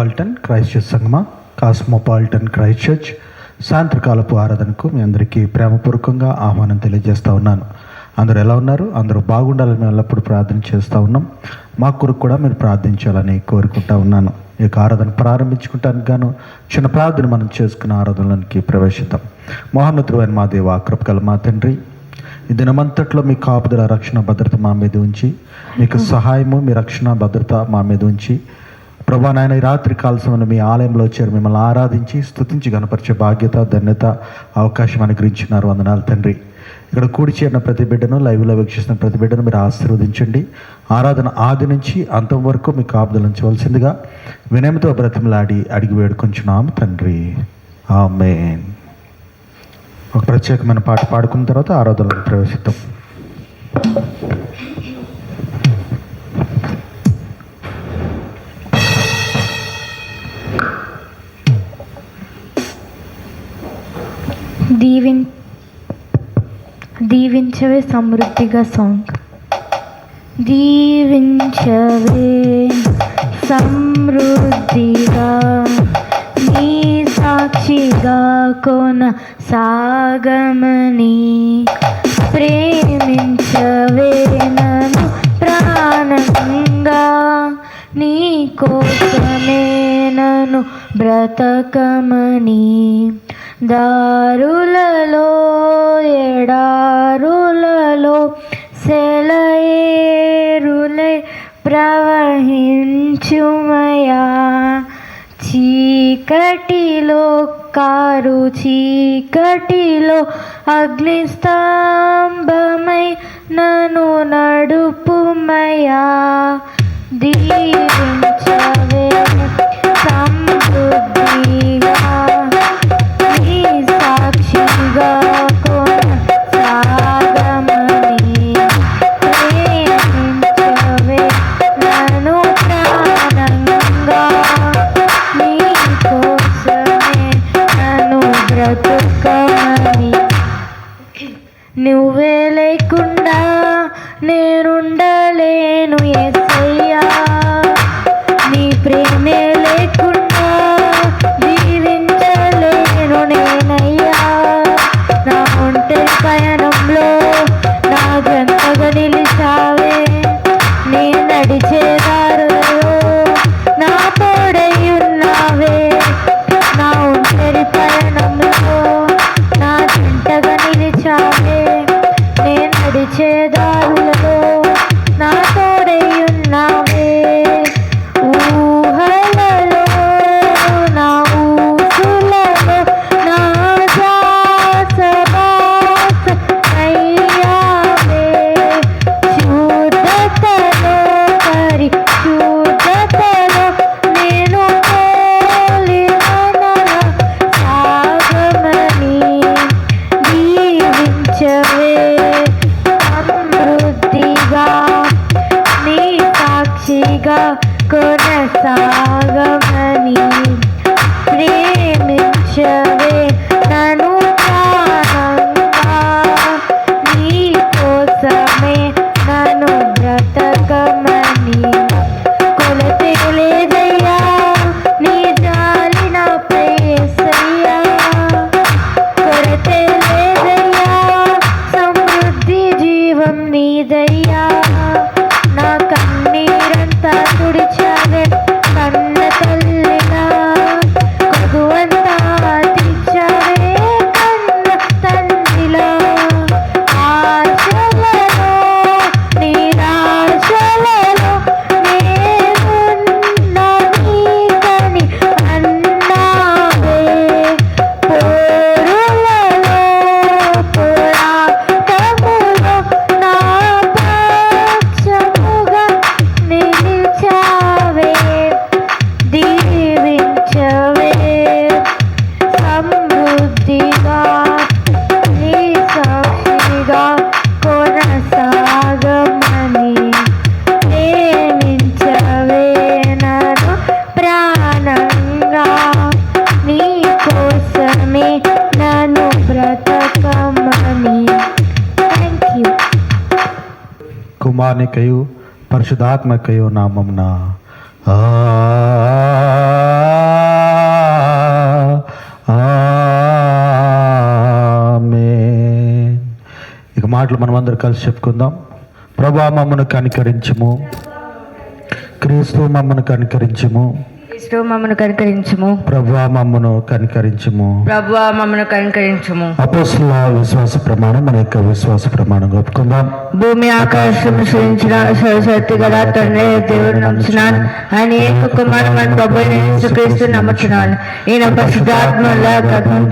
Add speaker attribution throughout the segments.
Speaker 1: Metropolitan Christ church సంగమ cosmopolitan Christ church సాయంత్రకాలపు ఆరాధనకు మీ అందరికీ ప్రేమపూర్వకంగా ఆహ్వానం తెలియజేస్తూ ఉన్నాను. అందరూ ఎలా ఉన్నారు? అందరూ బాగుండాలని మేము ఎల్లప్పుడూ ప్రార్థన చేస్తూ ఉన్నాం. మా కొరకు కూడా మీరు ప్రార్థించాలని కోరుకుంటా ఉన్నాను. ఈ యొక్క ఆరాధన ప్రారంభించుకుంటానికి గాను చిన్న ప్రార్థన మనం చేసుకున్న ఆరాధనలోనికి ప్రవేశిద్దాం. మహోన్నతుడైన మా దేవ కృపకల మా తండ్రి ఈ దినమంతట్లో మీ కాపుదల రక్షణ భద్రత మా మీద ఉంచి మీకు సహాయము మీ రక్షణ భద్రత మా మీద ఉంచి ప్రభా నాయన ఈ రాత్రి కాలసమైన మీ ఆలయంలో వచ్చారు. మిమ్మల్ని ఆరాధించి స్థుతించి గనపరిచే బాధ్యత ధన్యత అవకాశం అనుగ్రహించినారు. వందనాలు తండ్రి. ఇక్కడ కూడి చేరిన ప్రతి బిడ్డను లైవ్లో వీక్షిస్తున్న ప్రతి బిడ్డను మీరు ఆశీర్వదించండి. ఆరాధన ఆది నుంచి అంతం వరకు మీకు ఆపుదలించవలసిందిగా వినయంతో బ్రతిమలాడి అడిగి వేడుకొంచున్నాము తండ్రి. ఆమె ఒక ప్రత్యేకమైన పాట పాడుకున్న తర్వాత ఆరాధనలో ప్రవేశిద్దాం.
Speaker 2: దీవిన్ దీవించవే సమృద్ధిగా సాంగ్ దీవించవే సమృద్ధిగా నీ సాక్షిగా కొన సాగమని ప్రేమించవే నన్ను ప్రాణంగా. నీ కోసమే నన్ను బ్రతకమని దారులలో ఎడారులలో సెలయేరులై ప్రవహించుమయా. చీకటిలో కారు చీకటిలో అగ్నిస్తంభమై నన్ను నడుపుమయా. దీవించవే ಏನು ಏನು
Speaker 1: కుమార్నికయు పరిశుధాత్మకయు నామమున. ఆ ఇక మాటలు మనం అందరు కలిసి చెప్పుకుందాం. ప్రభా మమ్మను కనికరించము. క్రీస్తు మమ్మను కనికరించము.
Speaker 3: క్రీస్తు మమ్మను కనికరించుము.
Speaker 1: ప్రభా మమ్మను కనికరించము.
Speaker 3: ప్రభు మమ్మను కనికరించుము.
Speaker 1: అపోస్తుల విశ్వాస ప్రమాణం మన యొక్క విశ్వాస ప్రమాణం ఒప్పుకుందాం.
Speaker 3: భూమి ఆకాశం సృష్టించిన సరస్వతి గల తండ్రి దేవుడు నమ్ముచున్నాను. ఆయన ఏక కుమారు మన ప్రభు యేసుక్రీస్తు నమ్ముచున్నాను. ఈయన పరిశుద్ధాత్మల గర్భం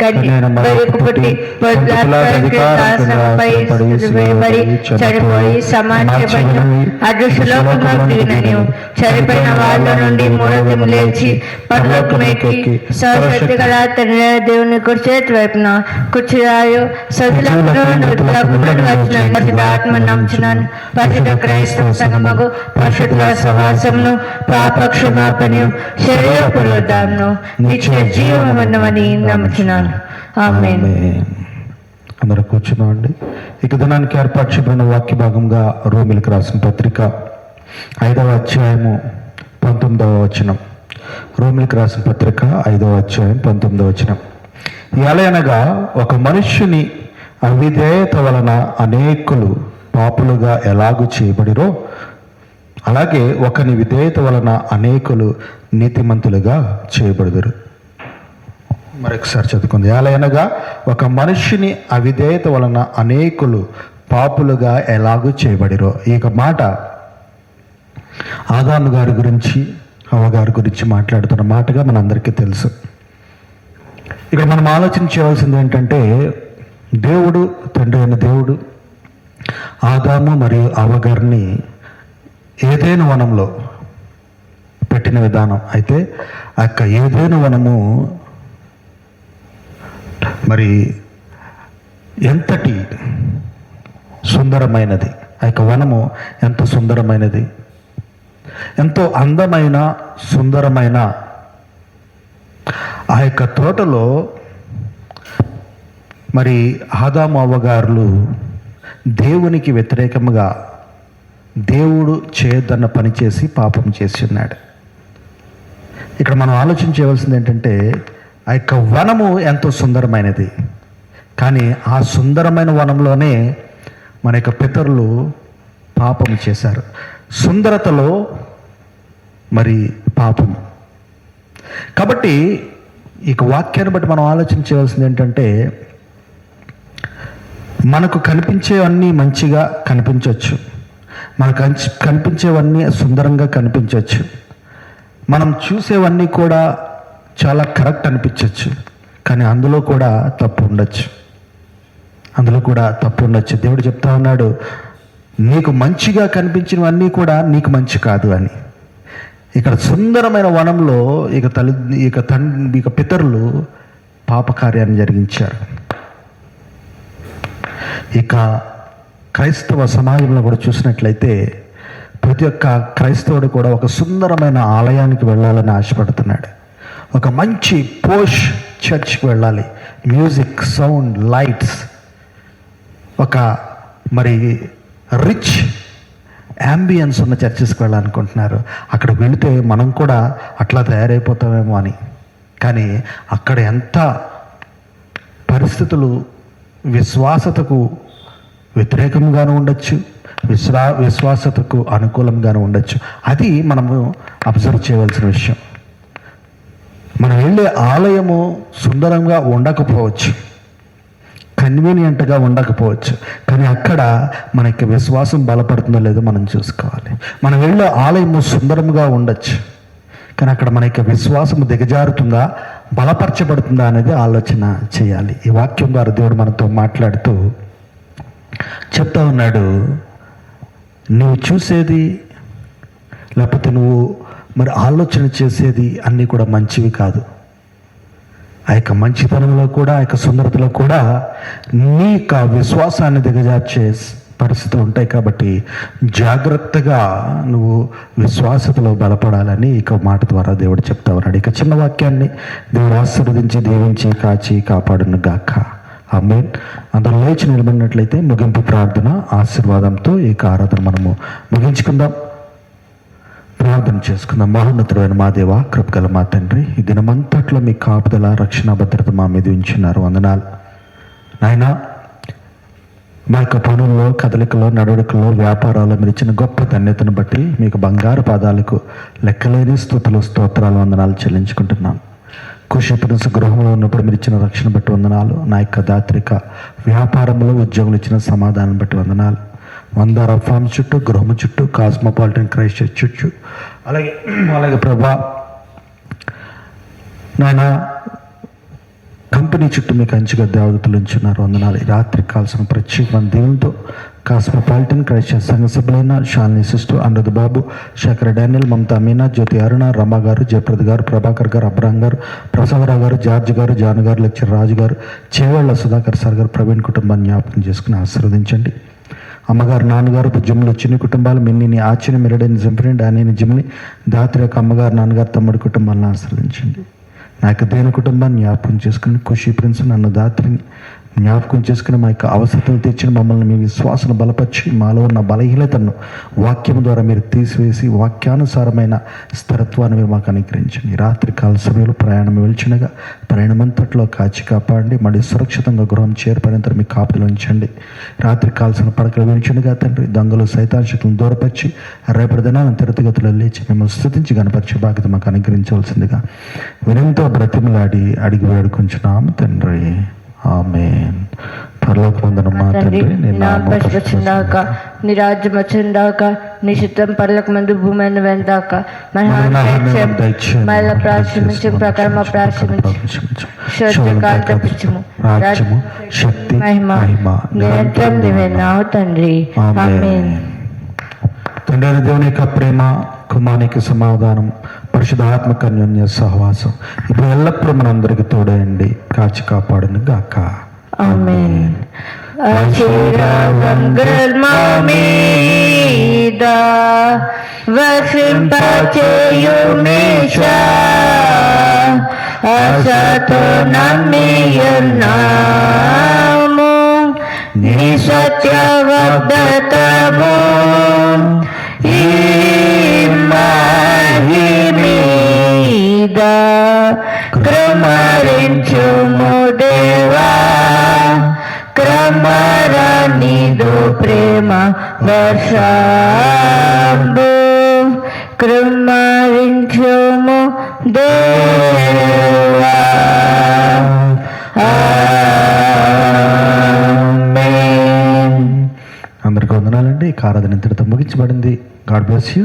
Speaker 3: కన్యకు పుట్టి చనిపోయి అదృశ్యలోకంలో దిగినని చనిపోయిన వాళ్ళ నుండి మూడో లేచి పరలోకమెక్కి సరస్వతి గల తండ్రి దేవుని కుర్చీ వైపున కుర్చీరాయు పరిశుద్ధాత్మ నమ్ముచున్నాను పరిశుద్ధ క్రైస్తవ సంగమకు పరిశుద్ధ సహవాసమును పాప క్షమాపణను శరీర నిత్య జీవమన్నమని నమ్ముచున్నాను.
Speaker 1: అందరూ కూర్చున్నామండి ఇక దినానికి ఏర్పాటు చేయబడిన వాక్య భాగంగా రోమిలకు రాసిన పత్రిక ఐదవ అధ్యాయము పంతొమ్మిదవ వచనం. రోమిలకు రాసిన పత్రిక ఐదవ అధ్యాయం పంతొమ్మిదవ వచనం. ఎలయనగా ఒక మనుష్యుని అవిధేయత వలన అనేకులు పాపులుగా ఎలాగు చేయబడిరో అలాగే ఒకని విధేయత వలన అనేకులు నీతిమంతులుగా చేయబడుదురు. మరొకసారి చదువుకుంది. ఎలయనగా ఒక మనుష్యుని అవిధేయత వలన అనేకులు పాపులుగా ఎలాగూ చేయబడిరో. ఈ యొక్క మాట ఆదాము గారి గురించి అవగారి గురించి మాట్లాడుతున్న మాటగా మనందరికీ తెలుసు. ఇక్కడ మనం ఆలోచించవలసింది ఏంటంటే దేవుడు తండ్రి అయిన దేవుడు ఆదాము మరియు అవగారిని ఏదైనా వనంలో పెట్టిన విధానం. అయితే ఆ యొక్క ఏదైనా వనము మరి ఎంతటి సుందరమైనది ఆ యొక్క వనము ఎంత సుందరమైనది ఎంతో అందమైన సుందరమైన. ఆ యొక్క తోటలో మరి ఆదామవ్వగారులు దేవునికి వ్యతిరేకముగా దేవుడు చేయొద్దన్న పని చేసి పాపం చేస్తున్నాడు ఇక్కడ మనం ఆలోచన చేయవలసింది ఏంటంటే ఆ యొక్క వనము ఎంతో సుందరమైనది. కానీ ఆ సుందరమైన వనంలోనే మన యొక్క పితరులు పాపం చేశారు. సుందరతలో మరి పాపం కాబట్టి ఈ వాక్యాన్ని బట్టి మనం ఆలోచించవలసింది ఏంటంటే మనకు కనిపించేవన్నీ మంచిగా కనిపించవచ్చు మనకు కనిపించేవన్నీ సుందరంగా కనిపించవచ్చు మనం చూసేవన్నీ కూడా చాలా కరెక్ట్ అనిపించవచ్చు కానీ అందులో కూడా తప్పు ఉండొచ్చు. అందులో కూడా తప్పు ఉండొచ్చు. దేవుడు చెప్తా ఉన్నాడు నీకు మంచిగా కనిపించినవన్నీ కూడా నీకు మంచి కాదు అని. ఇక్కడ సుందరమైన వనంలో ఇక తల్లి ఇక తండ్రి ఇక పితరులు పాపకార్యాన్ని జరిగించారు. ఇక క్రైస్తవ సమాజంలో కూడా చూసినట్లయితే ప్రతి ఒక్క క్రైస్తవుడు కూడా ఒక సుందరమైన ఆలయానికి వెళ్ళాలని ఆశపడుతున్నాడు. ఒక మంచి పోష్ చర్చ్కి వెళ్ళాలి. Music sound lights. ఒక మరి రిచ్ యాంబియన్స్ ఉన్న చర్చెస్కి వెళ్ళాలనుకుంటున్నారు. అక్కడ వెళితే మనం కూడా అట్లా తయారైపోతామేమో అని. కానీ అక్కడ ఎంత పరిస్థితులు విశ్వాసతకు వ్యతిరేకంగాను ఉండొచ్చు విశ్వా విశ్వాసతకు అనుకూలంగాను ఉండొచ్చు. అది మనము అబ్జర్వ్ చేయవలసిన విషయం. మనం వెళ్ళే ఆలయము సుందరంగా ఉండకపోవచ్చు. కన్వీనియంట్గా ఉండకపోవచ్చు. కానీ అక్కడ మనకి విశ్వాసం బలపడుతుందో లేదో మనం చూసుకోవాలి. మనం వెళ్ళే ఆలయము సుందరంగా ఉండొచ్చు. కానీ అక్కడ మన యొక్క విశ్వాసము దిగజారుతుందా బలపరచబడుతుందా అనేది ఆలోచన చేయాలి. ఈ వాక్యం ద్వారా దేవుడు మనతో మాట్లాడుతూ చెప్తా ఉన్నాడు నువ్వు చూసేది లేకపోతే నువ్వు మరి ఆలోచన చేసేది అన్నీ కూడా మంచివి కాదు. ఆ యొక్క మంచితనంలో కూడా ఆ యొక్క సుందరతలో కూడా నీ యొక్క విశ్వాసాన్ని దిగజార్చే పరిస్థితులు ఉంటాయి కాబట్టి జాగ్రత్తగా నువ్వు విశ్వాసతలో బలపడాలని ఇక మాట ద్వారా దేవుడు చెప్తా ఉన్నాడు. ఇక చిన్న వాక్యాన్ని దేవుడు ఆశీర్వదించి దీవించి కాచి కాపాడును గాక ఆమె అందరూ లేచి నిలబడినట్లయితే ముగింపు ప్రార్థన ఆశీర్వాదంతో ఈ ఆరాధన మనము ముగించుకుందాం. ప్రార్థన చేసుకుందాం మహోన్నతుడైన మా దేవ కృపగల మా తండ్రి ఈ దినమంతట్లో మీ కాపుదల రక్షణ భద్రత మా మీద ఉంచున్నారు వందనాలు. నాయన మా యొక్క పనుల్లో కదలికలో నడవడికలో వ్యాపారాల్లో మీరు ఇచ్చిన గొప్ప ధన్యతను బట్టి మీకు బంగారు పాదాలకు లెక్కలేని స్థుతులు స్తోత్రాలు వందనాలు చెల్లించుకుంటున్నాం. కుషపురుష గృహంలో ఉన్నప్పుడు మీరు ఇచ్చిన రక్షణ బట్టి వందనాలు. నా యొక్క దాత్రిక వ్యాపారంలో ఉద్యోగులు ఇచ్చిన సమాధానం బట్టి వందనాలు. వందార ఫామ్ చుట్టూ గృహం చుట్టూ కాస్మోపాలిటన్ క్రైస్ట్ చర్చ్ చుట్టూ. అలాగే అలాగే ప్రభా నాయన కంపెనీ చుట్టూ మీకు అంచుగా దేవతలు ఉంచున్నారు. వందనాలు. రాత్రి కాల్సిన ప్రత్యేకమైన దేవునితో కాస్మోపాలిటన్ క్రైస్ట్ సంఘ సభ్యులైన షాలిని సిస్టు అనురుద్ బాబు శేఖర్ డానియల్ మమతా మీనా జ్యోతి అరుణ రమ గారు జయప్రద్ గారు ప్రభాకర్ గారు అబ్రామ్ గారు ప్రసవరావు గారు జార్జ్ గారు జాన్ గారు లెక్చర్ రాజు గారు చేవేళ్ళ సుధాకర్ సార్ గారు ప్రవీణ్ కుటుంబాన్ని జ్ఞాపకం చేసుకుని ఆశీర్వదించండి. అమ్మగారు నాన్నగారు జిమ్లో చిన్ని కుటుంబాలు మిన్నిని ఆచిన మిరడని జింపిని డానిని జిమ్ని దాత్రి యొక్క అమ్మగారు నాన్నగారు తమ్ముడి కుటుంబాలను ఆశ్రయించండి. నా యొక్క దేని కుటుంబాన్ని జ్ఞాపకం చేసుకుని ఖుషి ప్రిన్స్ నన్ను దాత్రిని జ్ఞాపకం చేసుకుని మా యొక్క అవసరతను తెచ్చిన మమ్మల్ని మీ విశ్వాసను బలపరిచి మాలో ఉన్న బలహీనతను వాక్యం ద్వారా మీరు తీసివేసి వాక్యానుసారమైన స్థిరత్వాన్ని మీరు మాకు అనుగ్రహించండి. రాత్రి కాల సమయంలో ప్రయాణం వెళ్చినగా ప్రయాణమంతట్లో కాచి కాపాడండి. మళ్ళీ సురక్షితంగా గృహం చేరిపోయినంత మీ కాపులు ఉంచండి. రాత్రి కాల్సిన పడకలు వెలిచినగా తండ్రి దొంగలు సైతాంశకులను దూరపరిచి రేపటి దినాలను తిరతగతులు లేచి మిమ్మల్ని స్థుతించి గణపరిచి బాధ్యత మాకు అనుగ్రహించవలసిందిగా వినంతో బ్రతిమలాడి అడిగి వేడుకుంటున్నాము తండ్రి. ఆమెన్. పరలోక వందనం మా
Speaker 3: తండ్రి
Speaker 1: నీ
Speaker 3: నా
Speaker 1: నామం
Speaker 3: పశుపచ్చిందాక నీ రాజ్యం వచ్చిందాక నీ చిత్తం పర్లకు మందు భూమి అని వెందాక. మళ్ళీ ప్రాశ్రమించే ప్రకారం మా ప్రాశ్రమించు శోధకాలు తప్పించుము.
Speaker 1: రాజ్యము శక్తి
Speaker 3: మహిమ. నిరంతరం నీవేనావు తండ్రి.
Speaker 1: ఆమేన్. తండ్రి దేవుని యొక్క ప్రేమ కుమానికి సమాధానం పరిశుధాత్మక అన్యోన్య సహవాసం ఇప్పుడు ఎల్లప్పుడూ మనందరికి తోడయండి కాచి కాపాడును గాక
Speaker 3: అసతో నీ సత్య వద్దతము ఈ మహి మీద క్రమరించుము దేవా. క్రమరనిదు ప్రేమ వర్షాంబు. క్రమరించుము దేవా.
Speaker 1: అందరికీ వందనాలండి. ఈ కారాధన ఇంతటితో ముగించబడింది. God bless you.